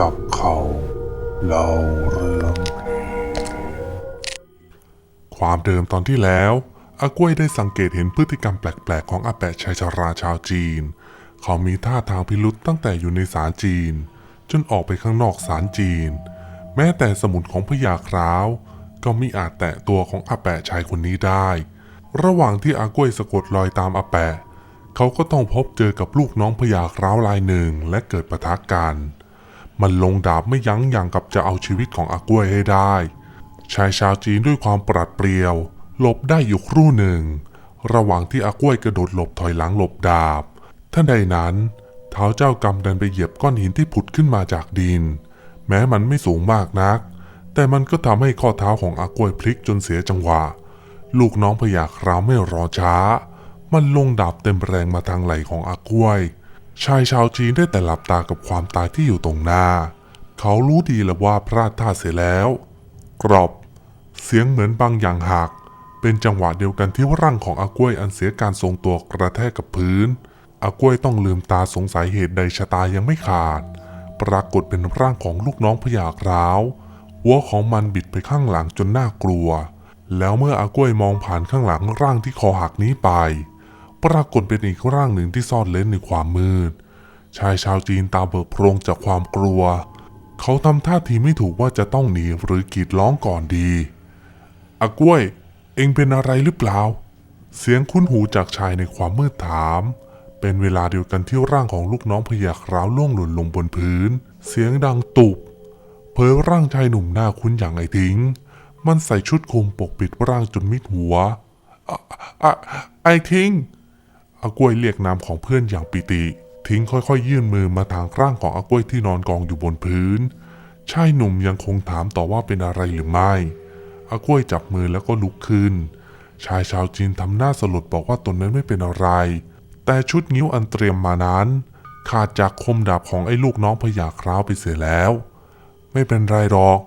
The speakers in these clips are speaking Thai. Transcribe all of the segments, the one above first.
กับเขาเล่าเรื่อง ความเดิมตอนที่แล้วอากล้วยได้สังเกตเห็นพฤติกรรมแปลกๆ ของอาแปะชายชาราชาวจีน เขามีท่าทางพิรุษตั้งแต่อยู่ในศาลจีน จนออกไปข้างนอกศาลจีน แม้แต่สมุนของพญาคราว ก็มิอาจแตะตัวของอาแปะชายคนนี้ได้ ระหว่างที่อากล้วยสะกดรอยตามอาแปะ เขาก็ต้องพบเจอกับลูกน้องพญาคราวรายหนึ่งและเกิดปะทะกัน มันลงดาบไม่ยั้งอย่างกับจะเอาชีวิตของอากล้วยให้ได้ ชายชาวจีนด้วยความปราดเปรียว หลบได้อยู่ครู่หนึ่ง ระหว่างที่อากล้วยกระโดดหลบถอยหลังหลบดาบท่านใดนั้น เท้าเจ้ากรรมดันไปเหยียบก้อนหินที่ผุดขึ้นมาจากดิน แม้มันไม่สูงมากนัก แต่มันก็ทำให้ข้อเท้าของอากล้วยพลิกจนเสียจังหวะ ลูกน้องพยาคราวไม่รอช้า มันลงดาบเต็มแรงมาทางไหล่ของอากล้วย ชายชาวจีนได้แต่หลับตากับความตายที่อยู่ตรงหน้า เขารู้ดีแล้วว่าพลาดท่าเสียแล้ว กรอบ เสียงเหมือนบางอย่างหัก เป็นจังหวะเดียวกันที่ร่างของอากล้วยอันเสียการทรงตัวกระแทกกับพื้น อากล้วยต้องลืมตาสงสัยเหตุใดชะตายังไม่ขาด ปรากฏเป็นร่างของลูกน้องพยากร้าวหัวของมันบิดไปข้างหลังจนน่ากลัว แล้วเมื่ออากล้วยมองผ่านข้างหลังร่างที่คอหักนี้ไป ปรากฏเป็นอีกร่างหนึ่งที่ซ่อนเล้นในความมืด ชายชาวจีนตาเบิกโพรงจากความกลัว เขาทำท่าทีไม่ถูกว่าจะต้องหนีหรือกรีดร้องก่อนดีอากล้วย เองเป็นอะไรหรือเปล่า เสียงคุ้นหูจากชายในความมืดถาม เป็นเวลาเดียวกันที่ร่างของลูกน้องพยาคราวล่วงหล่นลงบนพื้น เสียงดังตุบ เผยร่างชายหนุ่มหน้าคุ้นอย่างไอทิ้ง มันใส่ชุดคลุมปกปิดร่างจนมิดหัวอะอไอทิ้ง อากล้วยเรียกนามของเพื่อนอย่างปิติ ทิ้งค่อยๆ ยื่นมือมาทางร่างของอากล้วยที่นอนกองอยู่บนพื้น ชายหนุ่มยังคงถามต่อว่าเป็นอะไรหรือไม่ อากล้วยจับมือแล้วก็ลุกขึ้น ชายชาวจีนทำหน้าสลดบอกว่าตนนั้นไม่เป็นอะไร แต่ชุดนิ้วอันเตรียมมานั้น ขาดจากคมดาบของไอ้ลูกน้องพญาคราวไปเสียแล้ว ไม่เป็นไรหรอก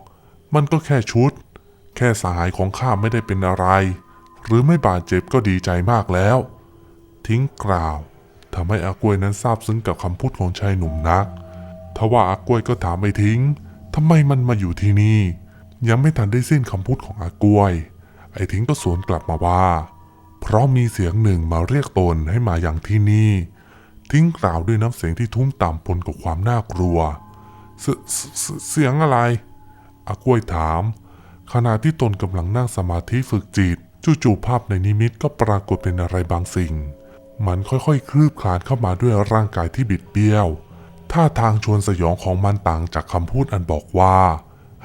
มันก็แค่ชุด แค่สหายของข้าไม่ได้เป็นอะไร หรือไม่บาดเจ็บก็ดีใจมากแล้ว ทิ้งกล่าวทำให้อากวยนั้นซาบซึ้งกับคำพูดของชายหนุ่มนัก ทว่าอากวยก็ถามไอ้ทิ้งทำไมมันมาอยู่ที่นี่ ยังไม่ทันได้สิ้นคำพูดของอากวย ไอ้ทิ้งก็สวนกลับมาว่า เพราะมีเสียงหนึ่งมาเรียกตนให้มาอย่างที่นี่ ทิ้งกล่าวด้วยน้ำเสียงที่ทุ้มต่ำปนกับความน่ากลัวเสเสเสียงอะไร อากวยถาม ขณะที่ตนกำลังนั่งสมาธิฝึกจิตจู่ๆภาพในนิมิตก็ปรากฏเป็นอะไรบางสิ่ง มันค่อยๆ คลืบคลานเข้ามาด้วยร่างกายที่บิดเบี้ยว ท่าทางชวนสยองของมันต่างจากคำพูดอันบอกว่า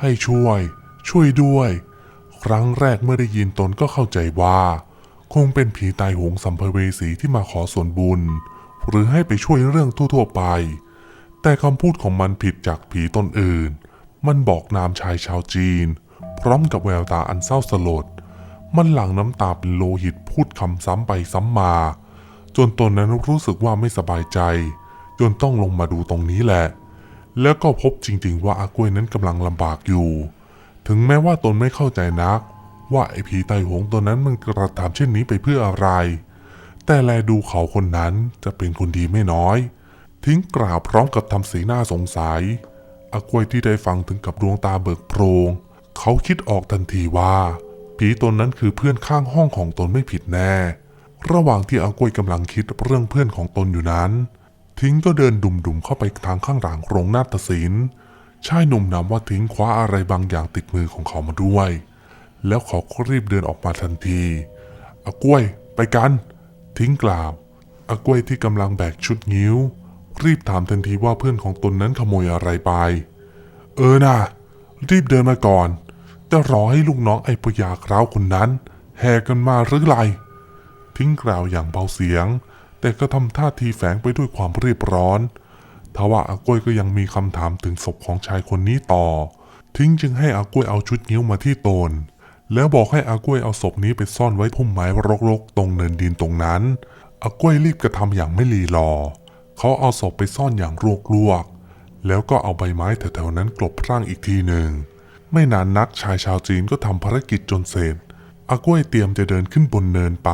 ให้ช่วย ช่วยด้วย ครั้งแรกเมื่อได้ยินตนก็เข้าใจว่า คงเป็นผีตายโหงสัมภเวสีที่มาขอส่วนบุญ หรือให้ไปช่วยเรื่องทั่วๆไป แต่คำพูดของมันผิดจากผีตนอื่น มันบอกนามชายชาวจีน พร้อมกับแววตาอันเศร้าสลด มันหลั่งน้ำตาเป็นโลหิตพูดคำซ้ำไปซ้ำมา จนตนนั้นรู้สึกว่าไม่สบายใจ จนต้องลงมาดูตรงนี้แหละ แล้วก็พบจริงๆว่าอากล้วยนั้นกำลังลำบากอยู่ ถึงแม้ว่าตนไม่เข้าใจนัก ว่าไอ้ผีไตหงตัวนั้นมันกระทำเช่นนี้ไปเพื่ออะไร แต่แลดูเขาคนนั้นจะเป็นคนดีไม่น้อย ทิ้งกล่าวพร้อมกับทำสีหน้าสงสัย อากล้วยที่ได้ฟังถึงกับดวงตาเบิกโพรง เขาคิดออกทันทีว่า ผีตนนั้นคือเพื่อนข้างห้องของตนไม่ผิดแน่ ระหว่างที่อากล้วยกำลังคิดเรื่องเพื่อนของตนอยู่นั้น ทิ้งก็เดินดุ่มๆเข้าไปทางข้างหลังโรงนาฏศิลป์ชายหนุ่มนำว่าทิ้งคว้าอะไรบางอย่างติดมือของเขามาด้วย แล้วเขาก็รีบเดินออกมาทันทีอากล้วย ไปกัน ทิ้งกล่าวอากล้วยที่กำลังแบกชุดงิ้ว รีบถามทันทีว่าเพื่อนของตนนั้นขโมยอะไรไป เออนะรีบเดินมาก่อน จะรอให้ลูกน้องไอ้พยาคราวคนนั้น แห่กันมาหรือไร ทิ้งกล่าวอย่างเบาเสียง แต่ก็ทำท่าทีแฝงไปด้วยความรีบร้อนทว่าอากล้วยก็ยังมีคำถามถึงศพของชายคนนี้ต่อ ทิ้งจึงให้อากล้วยเอาชุดงิ้วมาที่ตน แล้วบอกให้อากล้วยเอาศพนี้ไปซ่อนไว้พุ่มไม้รกๆ ตรงเนินดินตรงนั้น อากล้วยรีบกระทำอย่างไม่รีรอ เขาเอาศพไปซ่อนอย่างลวกๆแล้วก็เอาใบไม้แถวๆนั้นกลบร่างอีกทีหนึ่ง ไม่นานนักชายชาวจีนก็ทำภารกิจจนเสร็จอากล้วยเตรียมจะเดินขึ้นบนเนินไป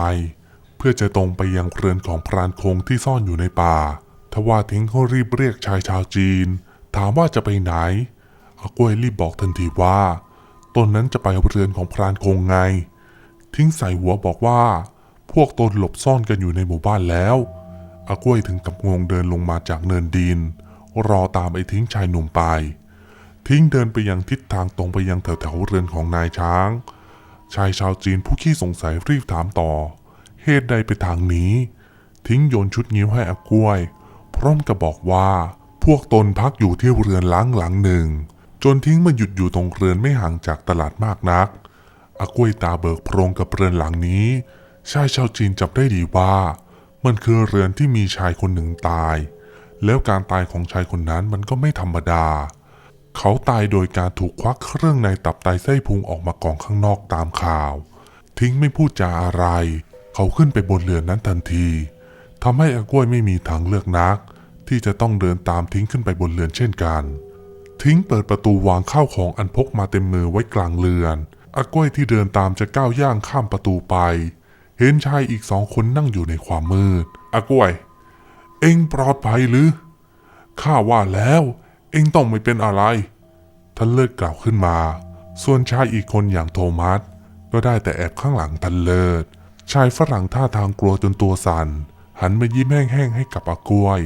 พื่อจะตรงไปยังเรือนของพรานคงที่ซ่อนอยู่ในป่า ทว่าทิ้งเขารีบเรียกชายชาวจีน ถามว่าจะไปไหนอากล้วยรีบบอกทันทีว่าตนนั้นจะไปเรือนของพรานคงไง ทิ้งใส่หัวบอกว่า พวกตนหลบซ่อนกันอยู่ในหมู่บ้านแล้วอากล้วยถึงกับงงเดินลงมาจากเนินดิน รอตามไอ้ทิ้งชายหนุ่มไป ทิ้งเดินไปยังทิศทางตรงไปยังแถวแถวเรือนของนายช้าง ชายชาวจีนผู้ขี้สงสัยรีบถามต่อ เหตุใดไปทางนี้ ทิ้งโยนชุดงิ้วให้อากล้วย พร้อมกับบอกว่าพวกตนพักอยู่ที่เรือนล้างหลังหนึ่ง จนทิ้งมาหยุดอยู่ตรงเรือนไม่ห่างจากตลาดมากนักอากล้วยตาเบิกโพรงกับเรือนหลังนี้ ชายชาวจีนจับได้ดีว่า มันคือเรือนที่มีชายคนหนึ่งตาย แล้วการตายของชายคนนั้นมันก็ไม่ธรรมดา เขาตายโดยการถูกควักเครื่องในตับไตไส้พุงออกมากองข้างนอกตามข่าว ทิ้งไม่พูดจาอะไร เขาขึ้นไปบนเรือนนั้นทันทีทำให้อากล้วยไม่มีทางเลือกนัก ที่จะต้องเดินตามทิ้งขึ้นไปบนเรือนเช่นกัน ทิ้งเปิดประตูวางข้าวของอันพกมาเต็มมือไว้กลางเรือนอากล้วยที่เดินตามจะก้าวย่างข้ามประตูไป เห็นชายอีกสองคนนั่งอยู่ในความมืดอากล้วย เอ็งปลอดภัยหรือข้าว่าแล้ว เอ็งต้องไม่เป็นอะไรท่านเลิศกล่าวขึ้นมา ส่วนชายอีกคนอย่างโทมัสก็ได้แต่แอบข้างหลังท่านเลิศ ชายฝรั่งท่าทางกลัวจนตัวสัน่น หันมายิ้มแห้งๆให้กับอากลวย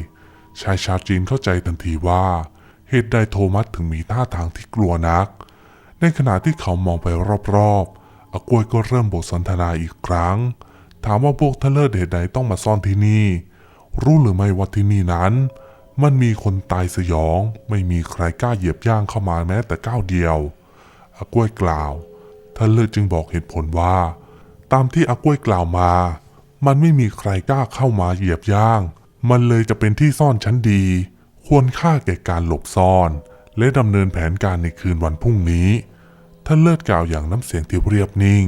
ชายชาวจีนเข้าใจทันทีว่า เหตุใดโทมัสถึงมีท่าทางที่กลัวนัก ในขณะที่เขามองไปรอบๆอากลวยก็เริ่มบทสนทนาอีกครั้ง ถามว่าพวกท่านเลเหตุใดต้องมาซ่อนที่นี่ รู้หรือไม่ว่าที่นี่นั้น มันมีคนตายสยอง ไม่มีใครกล้าเหยียบย่างเข้ามาแม้แต่ก้าวเดียวอากลวยกล่าวท่านเลจึงบอกเหตุผลว่า ตามที่อากล้วยกล่าวมา มันไม่มีใครกล้าเข้ามาเหยียบย่าง มันเลยจะเป็นที่ซ่อนชั้นดี ควรค่าแก่การหลบซ่อน และดำเนินแผนการในคืนวันพรุ่งนี้ท่านเลิศกล่าวอย่างน้ำเสียงที่เรียบนิ่ง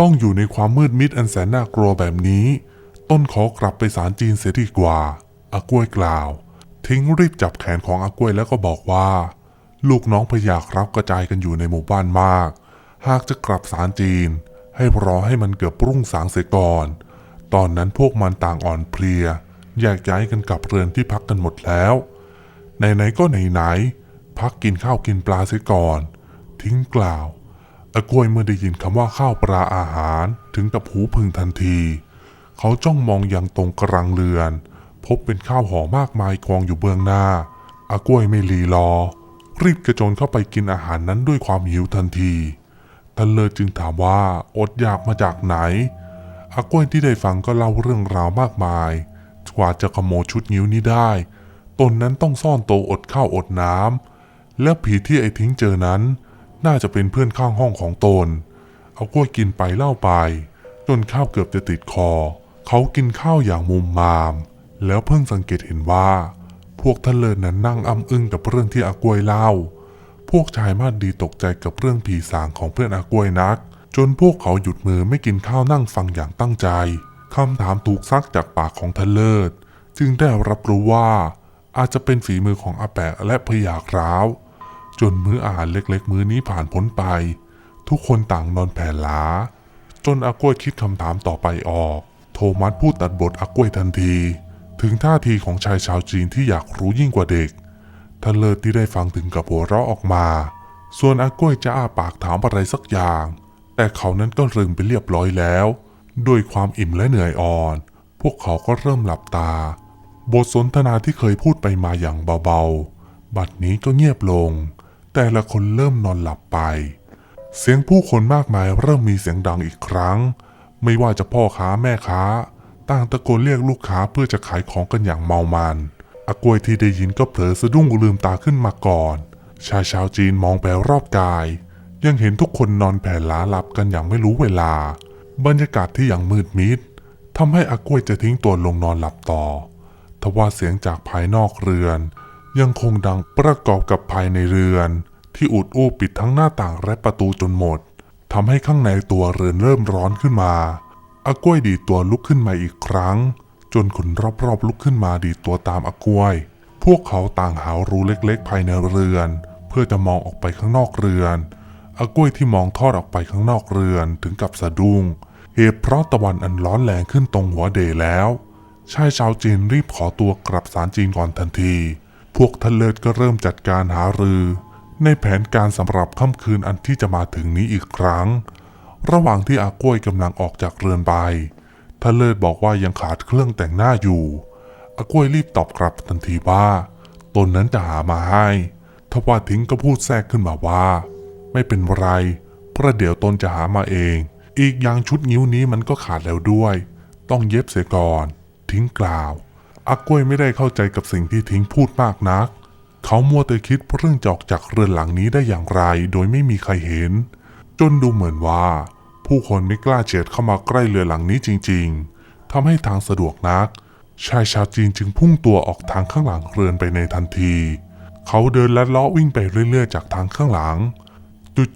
ต้องอยู่ในความมืดมิดอันแสนน่ากลัวแบบนี้ ต้นขอกลับไปศาลจีนเสียดีกว่าอากล้วยกล่าว ทิ้งรีบจับแขนของอากล้วยแล้วก็บอกว่า ลูกน้องพยากรับกระจายกันอยู่ในหมู่บ้านมาก หากจะกลับศาลจีน ให้รอให้มันเกือบรุ่งสางเสียก่อน ตอนนั้นพวกมันต่างอ่อนเพลียแยกย้ายกันกลับเรือนที่พักกันหมดแล้ว ไหนๆก็ไหนๆพักกินข้าวกินปลาเสียก่อน ทิ้งกล่าวอากล้วยเมื่อได้ยินคำว่าข้าวปลาอาหารถึงกับหูพึงทันที เขาจ้องมองยังตรงกลางเรือน พบเป็นข้าวห่อมากมายกองอยู่เบื้องหน้าอากล้วยไม่รีรอ รีบกระโจนเข้าไปกินอาหารนั้นด้วยความหิวทันที ท่านเลิศจึงถามว่าอดอยากมาจากไหนอากวยที่ได้ฟังก็เล่าเรื่องราวมากมายกว่าจะขโมยชุดนิ้วนี้ได้ ตนนั้นต้องซ่อนตัวอดข้าวอดน้ำและผีที่ไอ้ทิ้งเจอนั้น น่าจะเป็นเพื่อนข้างห้องของตนเอากล้วยกินไปเล่าไปจนข้าวเกือบจะติดคอ เขากินข้าวอย่างมุมมาม แล้วเพิ่งสังเกตเห็นว่า พวกท่านเลิศนั้นนั่งอ้ำอึ้งกับเรื่องที่อากล้วยเล่า พวกชายมาดดีตกใจกับเรื่องผีสางของเพื่อนอากล้วยนัก จนพวกเขาหยุดมือไม่กินข้าวนั่งฟังอย่างตั้งใจคำถามถูกซักจากปากของท่านเลิศ จึงได้รับรู้ว่า อาจจะเป็นฝีมือของอาแปะและพยากร้าว จนมื้ออาหารเล็กๆ มื้อนี้ผ่านพ้นไป ทุกคนต่างนอนแผ่ล้า จนอากล้วยคิดคำถามต่อไปออก โทมัสพูดตัดบทอากล้วยทันที ถึงท่าทีของชายชาวจีนที่อยากรู้ยิ่งกว่าเด็ก ท่านเลิศที่ได้ฟังถึงกับหัวเราะออกมา ส่วนอากล้วยจะอ้าปากถามอะไรสักอย่าง แต่เขานั้นก็ลืมไปเรียบร้อยแล้ว ด้วยความอิ่มและเหนื่อยอ่อน พวกเขาก็เริ่มหลับตา บทสนทนาที่เคยพูดไปมาอย่างเบาๆ บัดนี้ก็เงียบลง แต่ละคนเริ่มนอนหลับไป เสียงผู้คนมากมายเริ่มมีเสียงดังอีกครั้ง ไม่ว่าจะพ่อค้าแม่ค้า ต่างตะโกนเรียกลูกค้าเพื่อจะขายของกันอย่างเมามัน อากวยที่ได้ยินก็เผลอสะดุ้งลืมตาขึ้นมาก่อน ชายชาวจีนมองไปรอบกาย ยังเห็นทุกคนนอนแผ่หลาหลับกันอย่างไม่รู้เวลา บรรยากาศที่อย่างมืดมิดทำให้อากวยจะทิ้งตัวลงนอนหลับต่อทว่าเสียงจากภายนอกเรือน ยังคงดังประกอบกับภายในเรือน ที่อุดอู้ปิดทั้งหน้าต่างและประตูจนหมดทำให้ข้างในตัวเรือนเริ่มร้อนขึ้นมาอากล้วยดีตัวลุกขึ้นมาอีกครั้ง จนคนรอบๆลุกขึ้นมาดีตัวตามอากล้วย พวกเขาต่างหารูเล็กๆ ภายในเรือน เพื่อจะมองออกไปข้างนอกเรือนอากล้วยที่มองทอดออกไปข้างนอกเรือนถึงกับสะดุ้ง เหตุเพราะตะวันอันร้อนแรงขึ้นตรงหัวเดแล้ว ชายชาวจีนรีบขอตัวกลับสารจีนก่อนทันที พวกท่านเลิศก็เริ่มจัดการหารือ ในแผนการสำหรับค่ำคืนอันที่จะมาถึงนี้อีกครั้ง ระหว่างที่อากล้วยกำลังออกจากเรือนไป ท่านเลิศบอกว่ายังขาดเครื่องแต่งหน้าอยู่อากล้วยรีบตอบกลับทันทีว่าตนนั้นจะหามาให้ทว่าทิ้งก็พูดแทรกขึ้นมาว่า ไม่เป็นไรเพราะเดี๋ยวตนจะหามาเอง อีกอย่างชุดนิ้วนี้มันก็ขาดแล้วด้วย ต้องเย็บเสียก่อน ทิ้งกล่าวอากล้วยไม่ได้เข้าใจกับสิ่งที่ทิ้งพูดมากนัก เขามัวแต่คิดเรื่องจอกจากเรือนหลังนี้ได้อย่างไร โดยไม่มีใครเห็น จนดูเหมือนว่า ผู้คนไม่กล้าเฉียดเข้ามาใกล้เรือหลังนี้จริง ๆทำให้ทางสะดวกนัก ชายชาวจีนจึงพุ่งตัวออกทางข้างหลังเรือนไปในทันที เขาเดินลัดเลาะวิ่งไปเรื่อยๆ จากทางข้างหลัง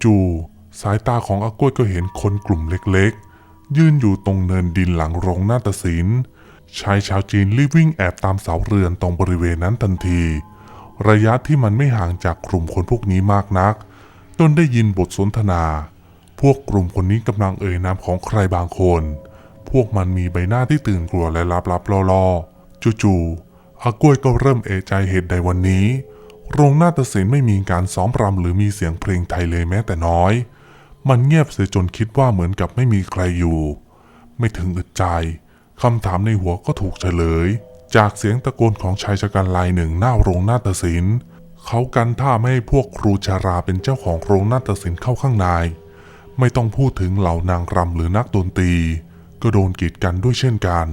จู่ๆสายตาของอากล้วยก็เห็นคนกลุ่มเล็กๆ ยืนอยู่ตรงเนินดินหลังโรงนาฏศิลป์ชายชาวจีนรีบวิ่งแอบตามเสาเรือนตรงบริเวณนั้นทันที ระยะที่มันไม่ห่างจากกลุ่มคนพวกนี้มากนัก จนได้ยินบทสนทนา พวกกลุ่มคนนี้กำลังเอ่ยนามของใครบางคน พวกมันมีใบหน้าที่ตื่นกลัวและลับๆล่อๆจู่ๆอากล้วยก็เริ่มเอะใจเหตุใดวันนี้ โรงนาฏศิลป์ไม่มีการซ้อมรำหรือมีเสียงเพลงไทยเลยแม้แต่น้อย มันเงียบเสียจนคิดว่าเหมือนกับไม่มีใครอยู่ ไม่ถึงอึดใจคำถามในหัวก็ถูกเฉลย จากเสียงตะโกนของชายชะกันลายหนึ่งหน้าโรงนาฏศิลป์เขากันท่าไม่ให้พวกครูชาราเป็นเจ้าของโรงนาฏศิลป์เข้าข้างใน ไม่ต้องพูดถึงเหล่านางรำหรือนักดนตรี ก็โดนกีดกันด้วยเช่นกัน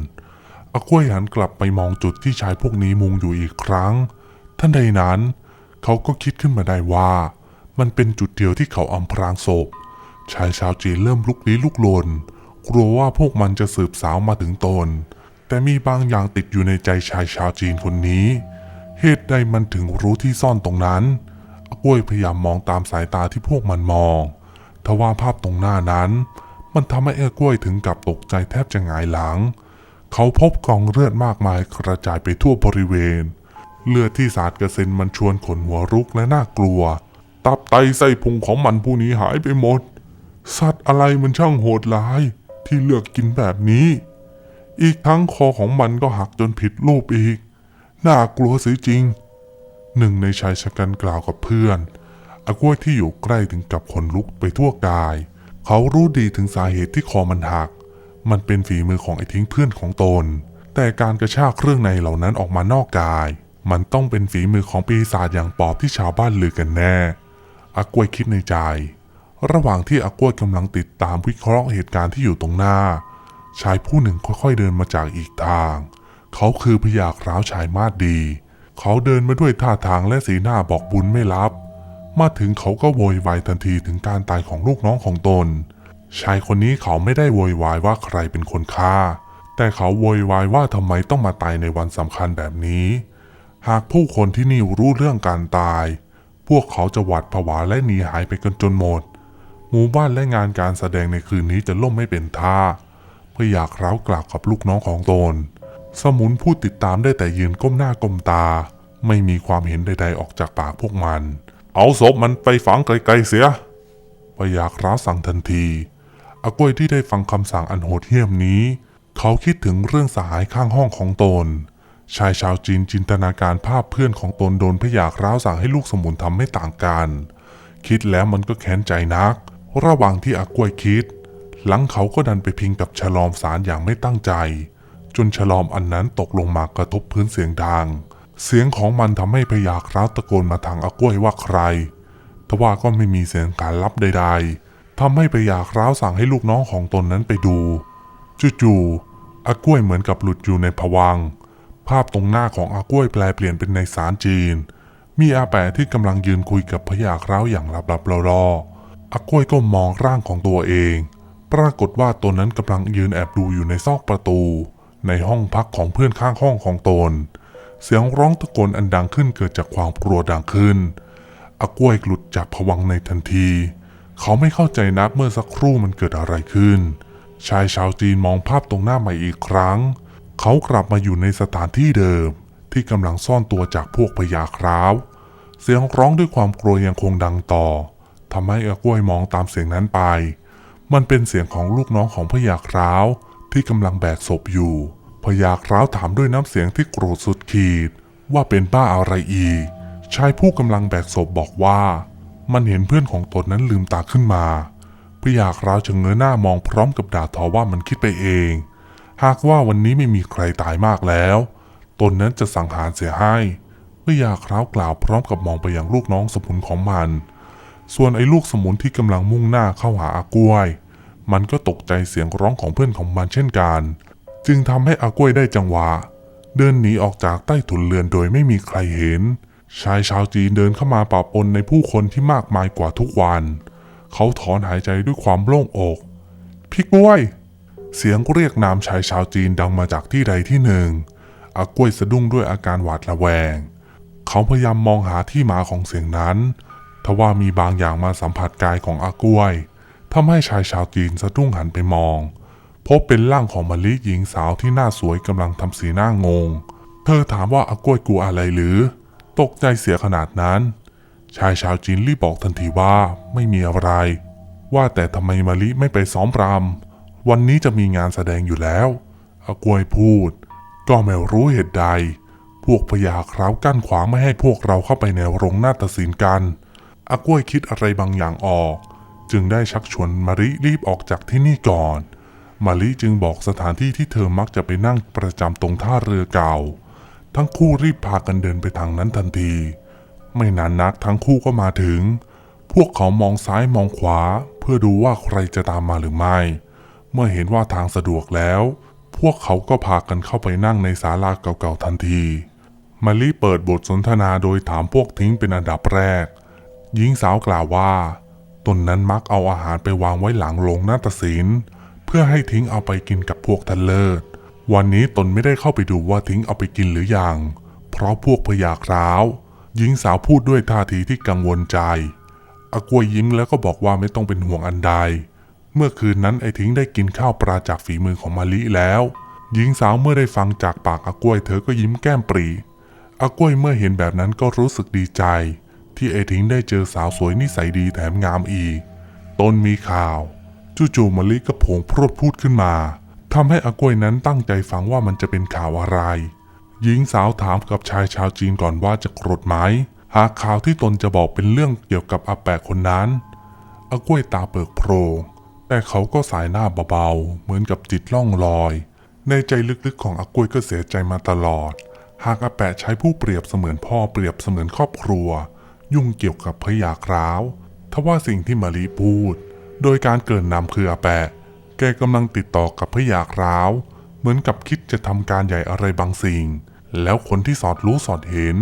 อากล้วยหันกลับไปมองจุดที่ชายพวกนี้มุงอยู่อีกครั้ง ท่านใดนั้น เขาก็คิดขึ้นมาได้ว่า มันเป็นจุดเดียวที่เขาอำพรางศพ ชายชาวจีนเริ่มลุกลี้ลุกลน กลัวว่าพวกมันจะสืบสาวมาถึงตน แต่มีบางอย่างติดอยู่ในใจชายชาวจีนคนนี้ เหตุใดมันถึงรู้ที่ซ่อนตรงนั้นอากล้วยพยายามมองตามสายตาที่พวกมันมอง ทว่าภาพตรงหน้านั้น มันทำให้เอ้กล้วยถึงกับตกใจแทบจะหงายหลัง เขาพบกองเลือดมากมายกระจายไปทั่วบริเวณ เลือดที่สาดกระเซ็นมันชวนขนหัวรุกและน่ากลัว ตับไตไส้พุงของมันผู้นี้หายไปหมด สัตว์อะไรมันช่างโหดร้าย ที่เลือกกินแบบนี้ อีกทั้งคอของมันก็หักจนผิดรูปอีก น่ากลัวเสียจริง หนึ่งในชายชะกันกล่าวกับเพื่อน อากล้วยที่อยู่ใกล้ถึงกับขนลุกไปทั่วกาย เขารู้ดีถึงสาเหตุที่คอมันหัก มันเป็นฝีมือของไอ้ทิ้งเพื่อนของตน แต่การกระชากเครื่องในเหล่านั้นออกมานอกกาย มันต้องเป็นฝีมือของปีศาจอย่างปอบที่ชาวบ้านลือกันแน่อากล้วยคิดในใจ ระหว่างที่อากล้วยกำลังติดตามวิเคราะห์เหตุการณ์ที่อยู่ตรงหน้า ชายผู้หนึ่งค่อยๆเดินมาจากอีกทาง เขาคือพยากร้าวชายมาดดี เขาเดินมาด้วยท่าทางและสีหน้าบอกบุญไม่รับ มาถึงเขาก็โวยวายทันทีถึงการตายของลูกน้องของตน ชายคนนี้เขาไม่ได้โวยวายว่าใครเป็นคนฆ่า แต่เขาโวยวายว่าทำไมต้องมาตายในวันสำคัญแบบนี้ หากผู้คนที่นี่รู้เรื่องการตาย พวกเขาจะหวาดผวาและหนีหายไปกันจนหมด หมู่บ้านและงานการแสดงในคืนนี้จะล่มไม่เป็นท่า เพื่ออยากร้าวกล่าวกับลูกน้องของตน สมุนผู้ติดตามได้แต่ยืนก้มหน้าก้มตา ไม่มีความเห็นใด ๆ ออกจากปากพวกมัน เอาศพมันไปฝังไกลๆเสียพยากร้าสั่งทันทีอากล้วยที่ได้ฟังคำสั่งอันโหดเหี้ยมนี้ เขาคิดถึงเรื่องสหายข้างห้องของตน ชายชาวจีนจินตนาการภาพเพื่อนของตนโดนพยากร้าวสั่งให้ลูกสมุนทำไม่ต่างกัน คิดแล้วมันก็แค้นใจนัก ระหว่างที่อากล้วยคิด หลังเขาก็ดันไปพิงกับฉลอมสารอย่างไม่ตั้งใจ จนฉลอมอันนั้นตกลงมากระทบพื้นเสียงดัง เสียงของมันทำให้พยากร้าวตะโกนมาทางอากล้วยว่าใคร ทว่าก็ไม่มีเสียงการรับใด ๆทำให้พยากร้าวสั่งให้ลูกน้องของตนนั้นไปดู จู่ๆอากล้วยเหมือนกับหลุดอยู่ในภวัง ภาพตรงหน้าของอากล้วยแปลเปลี่ยนเป็นในสารจีน มีอาแปะที่กำลังยืนคุยกับพยากร้าวอย่างลับๆรอๆอากล้วยก็มองร่างของตัวเอง ปรากฏว่าตนนั้นกำลังยืนแอบดูอยู่ในซอกประตู ในห้องพักของเพื่อนข้างห้องของตน เสียงร้องตะโกนอันดังขึ้นเกิดจากความกลัวดังขึ้นอากล้วยหลุดจากผวังในทันที เขาไม่เข้าใจนักเมื่อสักครู่มันเกิดอะไรขึ้น ชายชาวจีนมองภาพตรงหน้าใหม่อีกครั้ง เขากลับมาอยู่ในสถานที่เดิม ที่กำลังซ่อนตัวจากพวกพยาคราว เสียงร้องด้วยความกลัวยังคงดังต่อทำให้อากล้วยมองตามเสียงนั้นไป มันเป็นเสียงของลูกน้องของพยาคราว ที่กำลังแบกศพอยู่ พยาคร้าวถามด้วยน้ำเสียงที่โกรธสุดขีด ว่าเป็นบ้าอะไรอีก ชายผู้กำลังแบกศพบอกว่า มันเห็นเพื่อนของตนนั้นลืมตาขึ้นมา พยาคราวจึงเงยหน้ามองพร้อมกับด่าทอว่ามันคิดไปเอง หากว่าวันนี้ไม่มีใครตายมากแล้ว ตนนั้นจะสังหารเสียให้พยาคราวกล่าวพร้อมกับมองไปยังลูกน้องสมุนของมัน ส่วนไอ้ลูกสมุนที่กำลังมุ่งหน้าเข้าหาอากล้วย มันก็ตกใจเสียงร้องของเพื่อนของมันเช่นกัน จึงทำให้อากล้วยได้จังหวะ เดินหนีออกจากใต้ถุนเรือนโดยไม่มีใครเห็น ชายชาวจีนเดินเข้ามาปะปนในผู้คนที่มากมายกว่าทุกวัน เขาถอนหายใจด้วยความโล่งอกพี่กล้วย เสียงเรียกนามชายชาวจีนดังมาจากที่ใดที่หนึ่ง อากล้วยสะดุ้งด้วยอาการหวาดระแวง เขาพยายามมองหาที่มาของเสียงนั้นทว่ามีบางอย่างมาสัมผัสกายของอากล้วยทำให้ชายชาวจีนสะดุ้งหันไปมอง พบเป็นร่างของมะลิหญิงสาวที่หน้าสวยกำลังทำสีหน้างง เธอถามว่าอากล้วยกลัวอะไรหรือ ตกใจเสียขนาดนั้น ชายชาวจีนรีบบอกทันทีว่าไม่มีอะไร ว่าแต่ทำไมมะลิไม่ไปซ้อมรำวันนี้จะมีงานแสดงอยู่แล้วอากล้วยพูด ก็ไม่รู้เหตุใด พวกพญาคราวกั้นขวางไม่ให้พวกเราเข้าไปในโรงนาฏศิลป์กันอากล้วยคิดอะไรบางอย่างออก จึงได้ชักชวนมาริรีบออกจากที่นี่ก่อน มาริจึงบอกสถานที่ที่เธอมักจะไปนั่งประจำตรงท่าเรือเก่า ทั้งคู่รีบพากันเดินไปทางนั้นทันที ไม่นานนักทั้งคู่ก็มาถึง พวกเขามองซ้ายมองขวา เพื่อดูว่าใครจะตามมาหรือไม่ เมื่อเห็นว่าทางสะดวกแล้ว พวกเขาก็พากันเข้าไปนั่งในศาลาเก่าๆทันทีมารีเปิดบทสนทนาโดยถามพวกทิ้งเป็นอันดับแรก หญิงสาวกล่าวว่า ตนนั้นมักเอาอาหารไปวางไว้หลังโรงนาฏศิลป์ พื่อให้ทิ้งเอาไปกินกับพวกทันเลิศ วันนี้ตนไม่ได้เข้าไปดูว่าทิ้งเอาไปกินหรือยัง เพราะพวกพยากร้าวหญิงสาวพูดด้วยท่าทีที่กังวลใจ อากล้วยยิ้มแล้วก็บอกว่าไม่ต้องเป็นห่วงอันใด เมื่อคืนนั้นไอ้ทิ้งได้กินข้าวปลาจากฝีมือของมาลิแล้ว หญิงสาวเมื่อได้ฟังจากปากอากล้วยเธอก็ยิ้มแก้มปรีอากล้วยเมื่อเห็นแบบนั้นก็รู้สึกดีใจ ที่ไอ้ทิ้งได้เจอสาวสวยนิสัยดีแถมงามอีก ตนมีข่าว จู่ๆมะลิก็โผงพรวดพูดขึ้นมาทำให้อากล้วยนั้นตั้งใจฟังว่ามันจะเป็นข่าวอะไร หญิงสาวถามกับชายชาวจีนก่อนว่าจะโกรธไหม หากข่าวที่ตนจะบอกเป็นเรื่องเกี่ยวกับอาแปะคนนั้น อากล้วยตาเปิกโพรง แต่เขาก็สายหน้าเบาๆ เหมือนกับจิตล่องลอย ในใจลึกๆของอากล้วยก็เสียใจมาตลอด หากอาแปะใช้ผู้เปรียบเสมือนพ่อเปรียบเสมือนครอบครัว ยุ่งเกี่ยวกับพยาคร้าวทว่าสิ่งที่มารีพูด โดยการเกินนำคืออาแปะ แกกำลังติดต่อกับพยาคร้าว เหมือนกับคิดจะทำการใหญ่อะไรบางสิ่ง แล้วคนที่สอดรู้สอดเห็น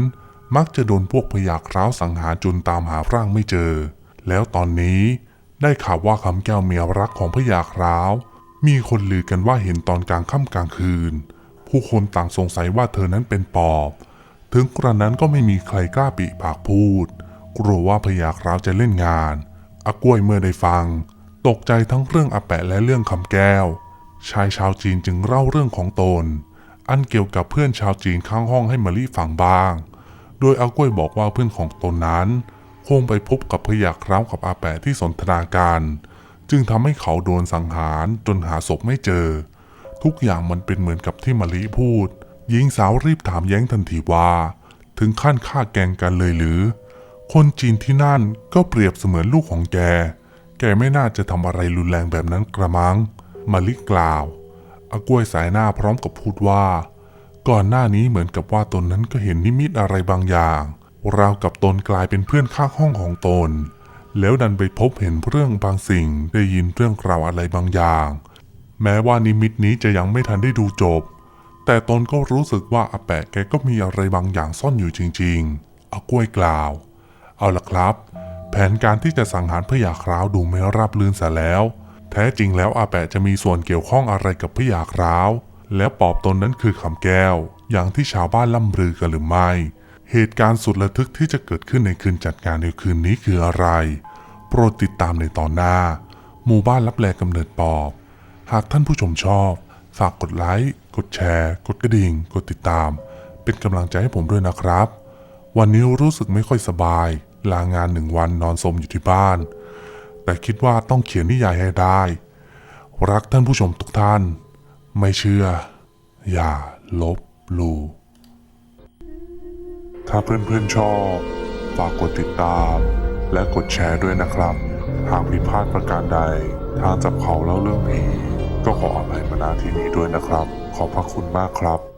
มักจะโดนพวกพยาคร้าวสังหารจนตามหาร่างไม่เจอ แล้วตอนนี้ได้ข่าวว่าคำแก้วเมียรักของพยาคร้าว มีคนลือกันว่าเห็นตอนกลางค่ำกลางคืน ผู้คนต่างสงสัยว่าเธอนั้นเป็นปอบ ถึงกระนั้นก็ไม่มีใครกล้าปิปากพูด กลัวว่าพยาคร้าวจะเล่นงาน อากล้วยเมื่อได้ฟัง ตกใจทั้งเรื่องอาแปะและเรื่องคำแก้ว ชายชาวจีนจึงเล่าเรื่องของตน อันเกี่ยวกับเพื่อนชาวจีนข้างห้องให้มารีฟังบ้าง โดยอากล้วยบอกว่าเพื่อนของตนนั้น คงไปพบกับพยาคร้าวกับอาแปะที่สนทนาการจึงทำให้เขาโดนสังหารจนหาศพไม่เจอ ทุกอย่างมันเป็นเหมือนกับที่มารีพูดหญิงสาวรีบถามแย้งทันทีว่า ถึงขั้นฆ่าแกงกันเลยหรือ คนจีนที่นั่นก็เปรียบเสมือนลูกของแก แกไม่น่าจะทำอะไรรุนแรงแบบนั้นกระมัง มาลิกล่าวอากล้วยสายหน้าพร้อมกับพูดว่า ก่อนหน้านี้เหมือนกับว่าตนนั้นก็เห็นนิมิตอะไรบางอย่างราวกับตนกลายเป็นเพื่อนข้างห้องของตน แล้วดันไปพบเห็นเรื่องบางสิ่งได้ยินเรื่องราวอะไรบางอย่าง แม้ว่านิมิตนี้จะยังไม่ทันได้ดูจบ แต่ตนก็รู้สึกว่าอาแปะแกก็มีอะไรบางอย่างซ่อนอยู่จริง ๆอากล้วยกล่าว เอาละครับ แผนการที่จะสังหารพยาคราวดูไม่ราบรื่นเสียแล้ว แท้จริงแล้วอาแปะจะมีส่วนเกี่ยวข้องอะไรกับพยาคราว และปอบตนนั้นคือคำแก้ว อย่างที่ชาวบ้านล่ำลือกันหรือไม่ เหตุการณ์สุดระทึกที่จะเกิดขึ้นในคืนจัดงานในคืนนี้คืออะไร โปรดติดตามในตอนหน้า หมู่บ้านรับแลกำเนิดปอบ หากท่านผู้ชมชอบ ฝากกดไลค์กดแชร์ กดกระดิ่ง กดติดตาม เป็นกำลังใจให้ผมด้วยนะครับ วันนี้รู้สึกไม่ค่อยสบาย ลางานหนึ่งวันนอนสมอยู่ที่บ้าน แต่คิดว่าต้องเขียนนิยายให้ได้ รักท่านผู้ชมทุกท่าน ไม่เชื่อ อย่าลบหลู่ถ้าเพื่อนๆชอบ ฝากกดติดตาม และกดแชร์ด้วยนะครับ หากผิดพลาดประการใด ทางจับเขาเล่าเรื่องผีก็ขออภัยมาณที่นี้ด้วยนะครับ ขอบพระคุณมากครับ